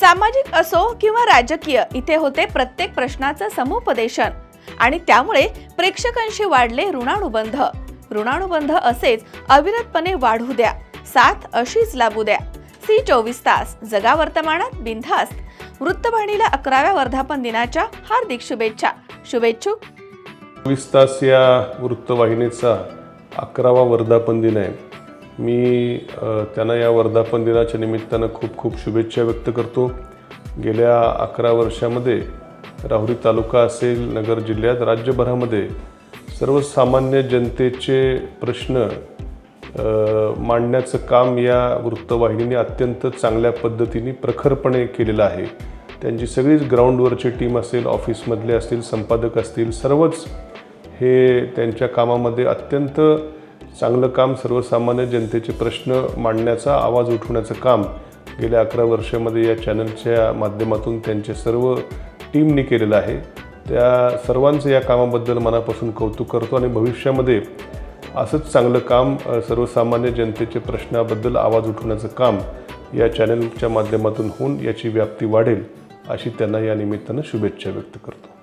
सामाजिक असो किंवा राजकीय इथे होते प्रत्येक प्रश्नाचं समुपदेशन. आणि त्यामुळे प्रेक्षकांशी वाढले ऋणानुबंध. ऋणानुबंध असेच अविरतपणे वाढू द्या. साथ अशीच लाभू द्या. सी चोवीस तास. जगा वर्तमानात बिनधास्त. वृत्तवाहिनीला अकराव्या वर्धापन दिनाच्या हार्दिक शुभेच्छा. शुभेच्छुक चोवीस तास या वृत्तवाहिनीचा अकरावा वर्धापन दिन आहे. मी त्यांना या वर्धापन दिनाच्या निमित्तानं खूप खूप शुभेच्छा व्यक्त करतो. गेल्या अकरा वर्षामध्ये राहुरी तालुका असेल नगर जिल्ह्यात राज्यभरामध्ये सर्वसामान्य जनतेचे प्रश्न मांडण्याचं काम या वृत्तवाहिनीने अत्यंत चांगल्या पद्धतीने प्रखरपणे केलेलं आहे. त्यांची सगळीच ग्राउंडवरची टीम असेल ऑफिसमधले असतील संपादक असतील सर्वच हे त्यांच्या कामामध्ये अत्यंत चांगलं काम सर्वसामान्य जनतेचे प्रश्न मांडण्याचा आवाज उठवण्याचं काम गेल्या अकरा वर्षामध्ये या चॅनलच्या माध्यमातून त्यांचे सर्व टीमने केलेलं आहे. त्या सर्वांचं या कामाबद्दल मनापासून कौतुक करतो आणि भविष्यामध्ये असंच चांगलं काम सर्वसामान्य जनतेचे प्रश्नाबद्दल आवाज उठवण्याचं काम या चॅनलच्या माध्यमातून होऊन याची व्याप्ती वाढेल अशी त्यांना या निमित्तानं शुभेच्छा व्यक्त करतो.